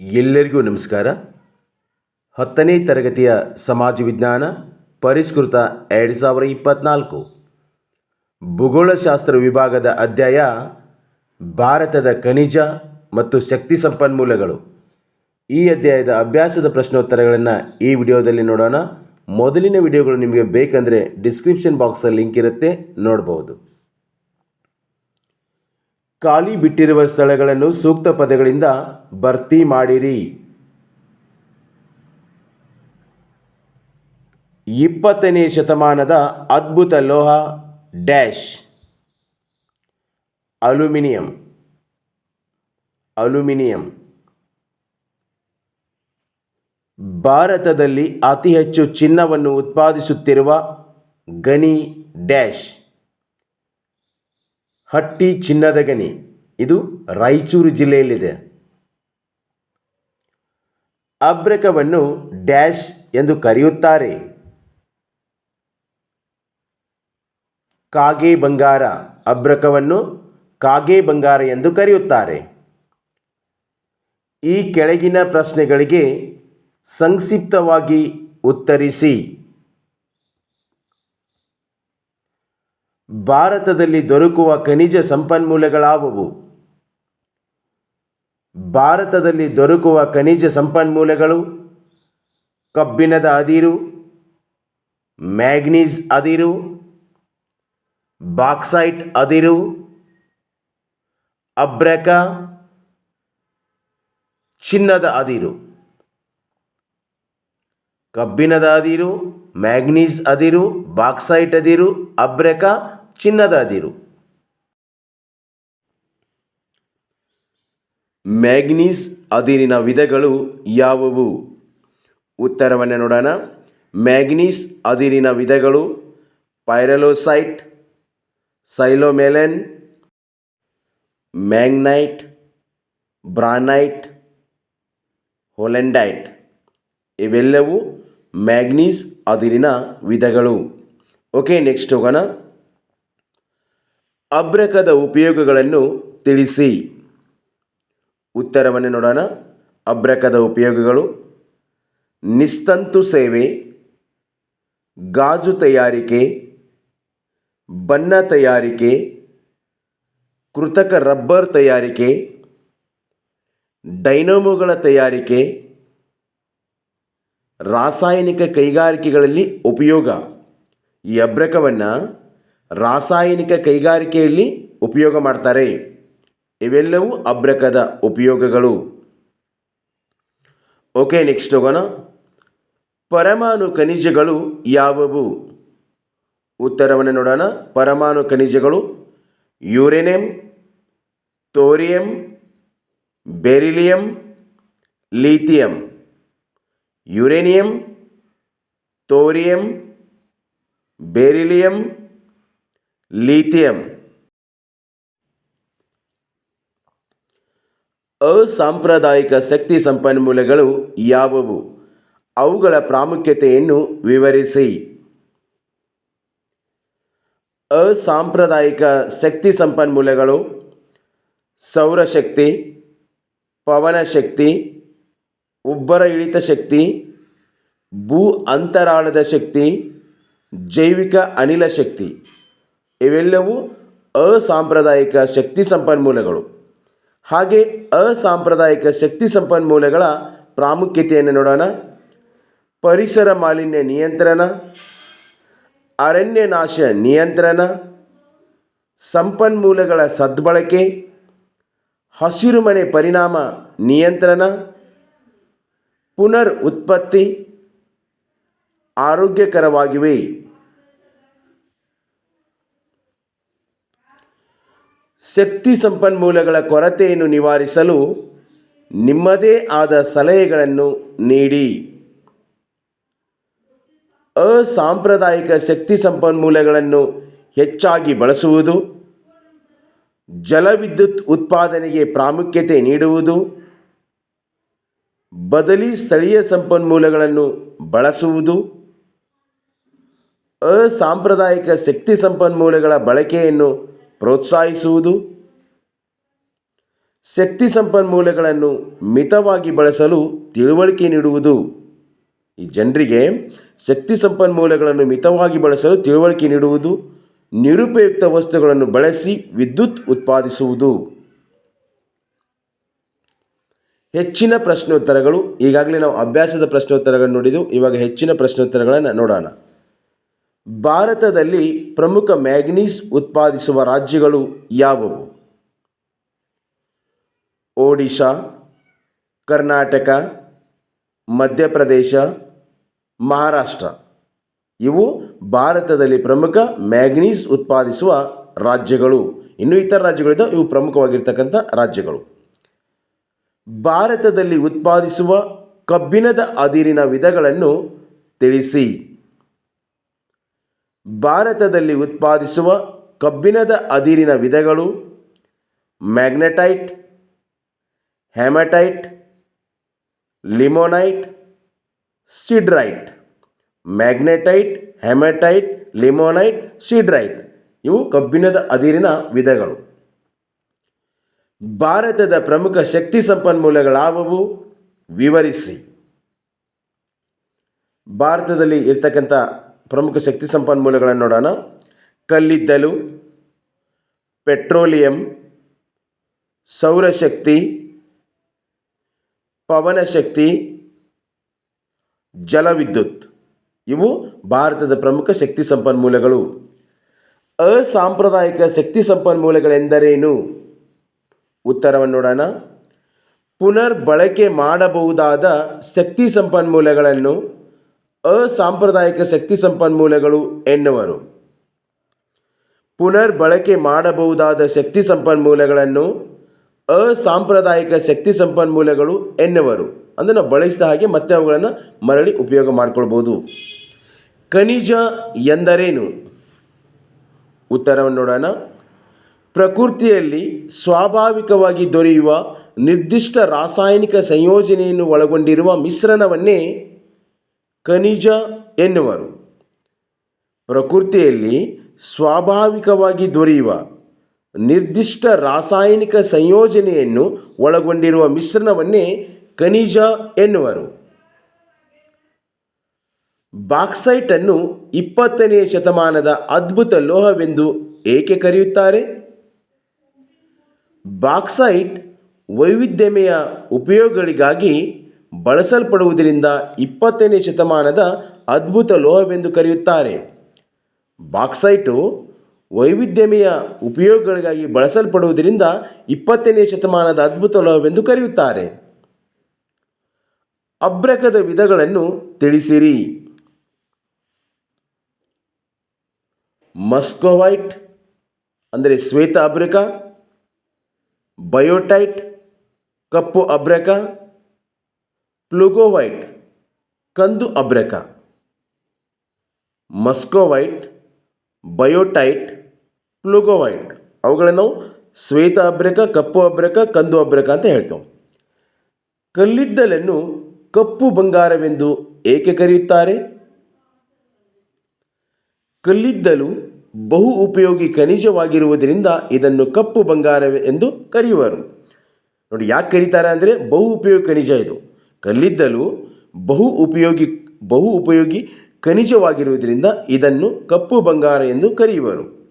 ಎಲ್ಲರಿಗೂ ನಮಸ್ಕಾರ. ಹತ್ತನೇ ತರಗತಿಯ ಸಮಾಜ ವಿಜ್ಞಾನ ಪರಿಷ್ಕೃತ ಎರಡು ಸಾವಿರ ಇಪ್ಪತ್ತ್ನಾಲ್ಕು ಭೂಗೋಳಶಾಸ್ತ್ರ ವಿಭಾಗದ ಅಧ್ಯಾಯ, ಭಾರತದ ಖನಿಜ ಮತ್ತು ಶಕ್ತಿ ಸಂಪನ್ಮೂಲಗಳು. ಈ ಅಧ್ಯಾಯದ ಅಭ್ಯಾಸದ ಪ್ರಶ್ನೋತ್ತರಗಳನ್ನು ಈ ವಿಡಿಯೋದಲ್ಲಿ ನೋಡೋಣ. ಮೊದಲಿನ ವಿಡಿಯೋಗಳು ನಿಮಗೆ ಬೇಕಂದರೆ ಡಿಸ್ಕ್ರಿಪ್ಷನ್ ಬಾಕ್ಸಲ್ಲಿ ಲಿಂಕ್ ಇರುತ್ತೆ, ನೋಡ್ಬೋದು. ಖಾಲಿ ಬಿಟ್ಟಿರುವ ಸ್ಥಳಗಳನ್ನು ಸೂಕ್ತ ಪದಗಳಿಂದ ಭರ್ತಿ ಮಾಡಿರಿ. ಇಪ್ಪತ್ತನೇ ಶತಮಾನದ ಅದ್ಭುತ ಲೋಹ, ಡ್ಯಾಶ್. ಅಲ್ಯೂಮಿನಿಯಂ. ಅಲ್ಯೂಮಿನಿಯಂ. ಭಾರತದಲ್ಲಿ ಅತಿ ಹೆಚ್ಚು ಚಿನ್ನವನ್ನು ಉತ್ಪಾದಿಸುತ್ತಿರುವ ಗನಿ ಡ್ಯಾಶ್. ಹಟ್ಟಿ ಚಿನ್ನದ ಗಣಿ ಇದು ರಾಯಚೂರು ಜಿಲ್ಲೆಯಲ್ಲಿದೆ. ಅಬ್ರಕವನ್ನು ಡ್ಯಾಶ್ ಎಂದು ಕರೆಯುತ್ತಾರೆ. ಕಾಗೆ ಬಂಗಾರ ಅಬ್ರಕವನ್ನು ಕಾಗೆ ಬಂಗಾರ ಎಂದು ಕರೆಯುತ್ತಾರೆ. ಈ ಕೆಳಗಿನ ಪ್ರಶ್ನೆಗಳಿಗೆ ಸಂಕ್ಷಿಪ್ತವಾಗಿ ಉತ್ತರಿಸಿ. ಭಾರತದಲ್ಲಿ ದೊರಕುವ ಖನಿಜ ಸಂಪನ್ಮೂಲಗಳಾವುವು? ಭಾರತದಲ್ಲಿ ದೊರಕುವ ಖನಿಜ ಸಂಪನ್ಮೂಲಗಳು ಕಬ್ಬಿಣದ ಅದಿರು, ಮ್ಯಾಗ್ನೀಸ್ ಅದಿರು, ಬಾಕ್ಸೈಟ್ ಅದಿರು, ಅಬ್ರಕ, ಚಿನ್ನದ ಅದಿರು. ಕಬ್ಬಿಣದ ಅದಿರು ಮ್ಯಾಗ್ನೀಸ್ ಅದಿರು, ಬಾಕ್ಸೈಟ್ ಅದಿರು, ಅಬ್ರಕ ಚಿನ್ನದ ಅದಿರು. ಮ್ಯಾಗ್ನೀಸ್ ಅದಿರಿನ ವಿಧಗಳು ಯಾವುವು? ಉತ್ತರವನ್ನು ನೋಡೋಣ. ಮ್ಯಾಗ್ನೀಸ್ ಅದಿರಿನ ವಿಧಗಳು ಪೈರಲೋಸೈಟ್, ಸೈಲೋಮೆಲೆನ್, ಮ್ಯಾಂಗ್ನೈಟ್, ಬ್ರಾನೈಟ್, ಹೊಲೆಂಡೈಟ್. ಇವೆಲ್ಲವೂ ಮ್ಯಾಗ್ನೀಸ್ ಅದಿರಿನ ವಿಧಗಳು. ಓಕೆ, ನೆಕ್ಸ್ಟ್ ಹೋಗೋಣ. ಅಬ್ರಕದ ಉಪಯೋಗಗಳನ್ನು ತಿಳಿಸಿ. ಉತ್ತರವನ್ನು ನೋಡೋಣ. ಅಬ್ರಕದ ಉಪಯೋಗಗಳು. ನಿಸ್ತಂತು ಸೇವೆ. ಗಾಜು ತಯಾರಿಕೆ. ಬಣ್ಣ ತಯಾರಿಕೆ. ಕೃತಕ ರಬ್ಬರ್ ತಯಾರಿಕೆ. ಡೈನಮೋಗಳ ತಯಾರಿಕೆ. ರಾಸಾಯನಿಕ ಕೈಗಾರಿಕೆಗಳಲ್ಲಿ ಉಪಯೋಗ. ಈ ಅಬ್ರಕವನ್ನು ರಾಸಾಯನಿಕ ಕೈಗಾರಿಕೆಯಲ್ಲಿ ಉಪಯೋಗ ಮಾಡ್ತಾರೆ. ಇವೆಲ್ಲವೂ ಅಬ್ರಕದ ಉಪಯೋಗಗಳು. ಓಕೆ, ನೆಕ್ಸ್ಟ್ ಹೋಗೋಣ. ಪರಮಾಣು ಖನಿಜಗಳು ಯಾವುವು? ಉತ್ತರವನ್ನು ನೋಡೋಣ. ಪರಮಾಣು ಖನಿಜಗಳು uranium, thorium, beryllium, lithium. Uranium, thorium, beryllium, lithium. ಅಸಾಂಪ್ರದಾಯಿಕ ಶಕ್ತಿ ಸಂಪನ್ಮೂಲಗಳು ಯಾವುವು? ಅವುಗಳ ಪ್ರಾಮುಖ್ಯತೆಯನ್ನು ವಿವರಿಸಿ. ಅಸಾಂಪ್ರದಾಯಿಕ ಶಕ್ತಿ ಸಂಪನ್ಮೂಲಗಳು ಸೌರಶಕ್ತಿ, ಪವನಶಕ್ತಿ ಉಬ್ಬರ ಇಳಿತ ಶಕ್ತಿ, ಭೂ ಅಂತರಾಳದ ಶಕ್ತಿ, ಜೈವಿಕ ಅನಿಲ ಶಕ್ತಿ. ಇವೆಲ್ಲವೂ ಅಸಾಂಪ್ರದಾಯಿಕ ಶಕ್ತಿ ಸಂಪನ್ಮೂಲಗಳು. ಹಾಗೆ ಅಸಾಂಪ್ರದಾಯಿಕ ಶಕ್ತಿ ಸಂಪನ್ಮೂಲಗಳ ಪ್ರಾಮುಖ್ಯತೆಯನ್ನು ನೋಡೋಣ. ಪರಿಸರ ಮಾಲಿನ್ಯ ನಿಯಂತ್ರಣ, ಅರಣ್ಯ ನಾಶ ನಿಯಂತ್ರಣ, ಸಂಪನ್ಮೂಲಗಳ ಸದ್ಬಳಕೆ ಹಸಿರುಮನೆ ಪರಿಣಾಮ ನಿಯಂತ್ರಣ. ಪುನರ್ ಉತ್ಪತ್ತಿ ಆರೋಗ್ಯಕರವಾಗಿವೆ. ಶಕ್ತಿ ಸಂಪನ್ಮೂಲಗಳ ಕೊರತೆಯನ್ನು ನಿವಾರಿಸಲು ನಿಮ್ಮದೇ ಆದ ಸಲಹೆಗಳನ್ನು ನೀಡಿ. ಅಸಾಂಪ್ರದಾಯಿಕ ಶಕ್ತಿ ಸಂಪನ್ಮೂಲಗಳನ್ನು ಹೆಚ್ಚಾಗಿ ಬಳಸುವುದು, ಜಲವಿದ್ಯುತ್ ಉತ್ಪಾದನೆಗೆ ಪ್ರಾಮುಖ್ಯತೆ ನೀಡುವುದು ಬದಲಿ ಸ್ಥಳೀಯ ಸಂಪನ್ಮೂಲಗಳನ್ನು ಬಳಸುವುದು, ಅಸಾಂಪ್ರದಾಯಿಕ ಶಕ್ತಿ ಸಂಪನ್ಮೂಲಗಳ ಬಳಕೆಯನ್ನು ಪ್ರೋತ್ಸಾಹಿಸುವುದು, ಶಕ್ತಿ ಸಂಪನ್ಮೂಲಗಳನ್ನು ಮಿತವಾಗಿ ಬಳಸಲು ತಿಳುವಳಿಕೆ ನೀಡುವುದು. ಈ ಜನರಿಗೆ ಶಕ್ತಿ ಸಂಪನ್ಮೂಲಗಳನ್ನು ಮಿತವಾಗಿ ಬಳಸಲು ತಿಳುವಳಿಕೆ ನೀಡುವುದು, ನಿರುಪಯುಕ್ತ ವಸ್ತುಗಳನ್ನು ಬಳಸಿ ವಿದ್ಯುತ್ ಉತ್ಪಾದಿಸುವುದು. ಹೆಚ್ಚಿನ ಪ್ರಶ್ನೋತ್ತರಗಳು, ಈಗಾಗಲೇ ನಾವು ಅಭ್ಯಾಸದ ಪ್ರಶ್ನೋತ್ತರಗಳನ್ನು ನೋಡಿದ್ದು ಇವಾಗ ಹೆಚ್ಚಿನ ಪ್ರಶ್ನೋತ್ತರಗಳನ್ನು ನೋಡೋಣ. ಭಾರತದಲ್ಲಿ ಪ್ರಮುಖ ಮ್ಯಾಗ್ನೀಸ್ ಉತ್ಪಾದಿಸುವ ರಾಜ್ಯಗಳು ಯಾವುವು? ಒಡಿಶಾ, ಕರ್ನಾಟಕ, ಮಧ್ಯಪ್ರದೇಶ, ಮಹಾರಾಷ್ಟ್ರ. ಇವು ಭಾರತದಲ್ಲಿ ಪ್ರಮುಖ ಮ್ಯಾಗ್ನೀಸ್ ಉತ್ಪಾದಿಸುವ ರಾಜ್ಯಗಳು. ಇನ್ನು ಇತರ ರಾಜ್ಯಗಳಿದ್ದಾವೆ, ಇವು ಪ್ರಮುಖವಾಗಿರ್ತಕ್ಕಂಥ ರಾಜ್ಯಗಳು. ಭಾರತದಲ್ಲಿ ಉತ್ಪಾದಿಸುವ ಕಬ್ಬಿಣದ ಅದಿರಿನ ವಿಧಗಳನ್ನು ತಿಳಿಸಿ. ಭಾರತದಲ್ಲಿ ಉತ್ಪಾದಿಸುವ ಕಬ್ಬಿಣದ ಅದಿರಿನ ವಿಧಗಳು magnetite, haematite, limonite, siderite. Magnetite, haematite, limonite, siderite ಇವು ಕಬ್ಬಿಣದ ಅದಿರಿನ ವಿಧಗಳು. ಭಾರತದ ಪ್ರಮುಖ ಶಕ್ತಿ ಸಂಪನ್ಮೂಲಗಳಾವುವು? ವಿವರಿಸಿ. ಭಾರತದಲ್ಲಿ ಇರ್ತಕ್ಕಂಥ ಪ್ರಮುಖ ಶಕ್ತಿ ಸಂಪನ್ಮೂಲಗಳನ್ನು ನೋಡೋಣ. ಕಲ್ಲಿದ್ದಲು, ಪೆಟ್ರೋಲಿಯಂ, ಸೌರಶಕ್ತಿ, ಪವನಶಕ್ತಿ, ಜಲವಿದ್ಯುತ್. ಇವು ಭಾರತದ ಪ್ರಮುಖ ಶಕ್ತಿ ಸಂಪನ್ಮೂಲಗಳು. ಅಸಾಂಪ್ರದಾಯಿಕ ಶಕ್ತಿ ಸಂಪನ್ಮೂಲಗಳೆಂದರೇನು? ಉತ್ತರವನ್ನು ನೋಡೋಣ. ಪುನರ್ ಬಳಕೆ ಮಾಡಬಹುದಾದ ಶಕ್ತಿ ಸಂಪನ್ಮೂಲಗಳನ್ನು ಅಸಾಂಪ್ರದಾಯಿಕ ಶಕ್ತಿ ಸಂಪನ್ಮೂಲಗಳು ಎನ್ನುವರು. ಪುನರ್ ಬಳಕೆ ಮಾಡಬಹುದಾದ ಶಕ್ತಿ ಸಂಪನ್ಮೂಲಗಳನ್ನು ಅಸಾಂಪ್ರದಾಯಿಕ ಶಕ್ತಿ ಸಂಪನ್ಮೂಲಗಳು ಎನ್ನುವರು. ಅಂದರೆ ನಾವು ಬಳಸಿದ ಹಾಗೆ ಮತ್ತೆ ಅವುಗಳನ್ನು ಮರಳಿ ಉಪಯೋಗ ಮಾಡಿಕೊಳ್ಬೋದು. ಖನಿಜ ಎಂದರೇನು? ಉತ್ತರವನ್ನು ನೋಡೋಣ. ಪ್ರಕೃತಿಯಲ್ಲಿ ಸ್ವಾಭಾವಿಕವಾಗಿ ದೊರೆಯುವ ನಿರ್ದಿಷ್ಟ ರಾಸಾಯನಿಕ ಸಂಯೋಜನೆಯನ್ನು ಒಳಗೊಂಡಿರುವ ಮಿಶ್ರಣವನ್ನೇ ಖನಿಜ ಎನ್ನುವರು. ಪ್ರಕೃತಿಯಲ್ಲಿ ಸ್ವಾಭಾವಿಕವಾಗಿ ದೊರೆಯುವ ನಿರ್ದಿಷ್ಟ ರಾಸಾಯನಿಕ ಸಂಯೋಜನೆಯನ್ನು ಒಳಗೊಂಡಿರುವ ಮಿಶ್ರಣವನ್ನೇ ಖನಿಜ ಎನ್ನುವರು. ಬಾಕ್ಸೈಟನ್ನು ಇಪ್ಪತ್ತನೆಯ ಶತಮಾನದ ಅದ್ಭುತ ಲೋಹವೆಂದು ಏಕೆ ಕರೆಯುತ್ತಾರೆ? ಬಾಕ್ಸೈಟ್ ವೈವಿಧ್ಯಮಯ ಉಪಯೋಗಗಳಿಗಾಗಿ ಬಳಸಲ್ಪಡುವುದರಿಂದ ಇಪ್ಪತ್ತನೇ ಶತಮಾನದ ಅದ್ಭುತ ಲೋಹವೆಂದು ಕರೆಯುತ್ತಾರೆ. ಬಾಕ್ಸೈಟು ವೈವಿಧ್ಯಮಯ ಉಪಯೋಗಗಳಿಗಾಗಿ ಬಳಸಲ್ಪಡುವುದರಿಂದ ಇಪ್ಪತ್ತನೇ ಶತಮಾನದ ಅದ್ಭುತ ಲೋಹವೆಂದು ಕರೆಯುತ್ತಾರೆ. ಅಬ್ರಕದ ವಿಧಗಳನ್ನು ತಿಳಿಸಿರಿ. ಮಸ್ಕೋವೈಟ್, ಅಂದರೆ ಶ್ವೇತ ಅಬ್ರಕ ಬಯೋಟೈಟ್, ಕಪ್ಪು ಅಬ್ರಕ, ಪ್ಲುಗೋವೈಟ್, ಕಂದು ಅಬ್ರಕ. ಮಸ್ಕೋವೈಟ್, ಬಯೋಟೈಟ್, ಪ್ಲುಗೋವೈಟ್. ಅವುಗಳನ್ನು ನಾವು ಶ್ವೇತ ಅಬ್ರಕ, ಕಪ್ಪು ಅಬ್ರಕ, ಕಂದು ಅಬ್ರಕ ಅಂತ ಹೇಳ್ತೇವೆ. ಕಲ್ಲಿದ್ದಲನ್ನು ಕಪ್ಪು ಬಂಗಾರವೆಂದು ಏಕೆ ಕರೆಯುತ್ತಾರೆ? ಕಲ್ಲಿದ್ದಲು ಬಹು ಉಪಯೋಗಿ ಖನಿಜವಾಗಿರುವುದರಿಂದ ಇದನ್ನು ಕಪ್ಪು ಬಂಗಾರವೇ ಎಂದು ಕರೆಯುವರು. ನೋಡಿ ಯಾಕೆ ಕರೀತಾರೆ ಅಂದರೆ ಬಹು ಉಪಯೋಗಿ ಖನಿಜ ಇದು. ಕಲ್ಲಿದ್ದಲು ಬಹು ಉಪಯೋಗಿ ಬಹು ಉಪಯೋಗಿ ಖನಿಜವಾಗಿರುವುದರಿಂದ ಇದನ್ನು ಕಪ್ಪು ಬಂಗಾರ ಎಂದು ಕರೆಯುವರು.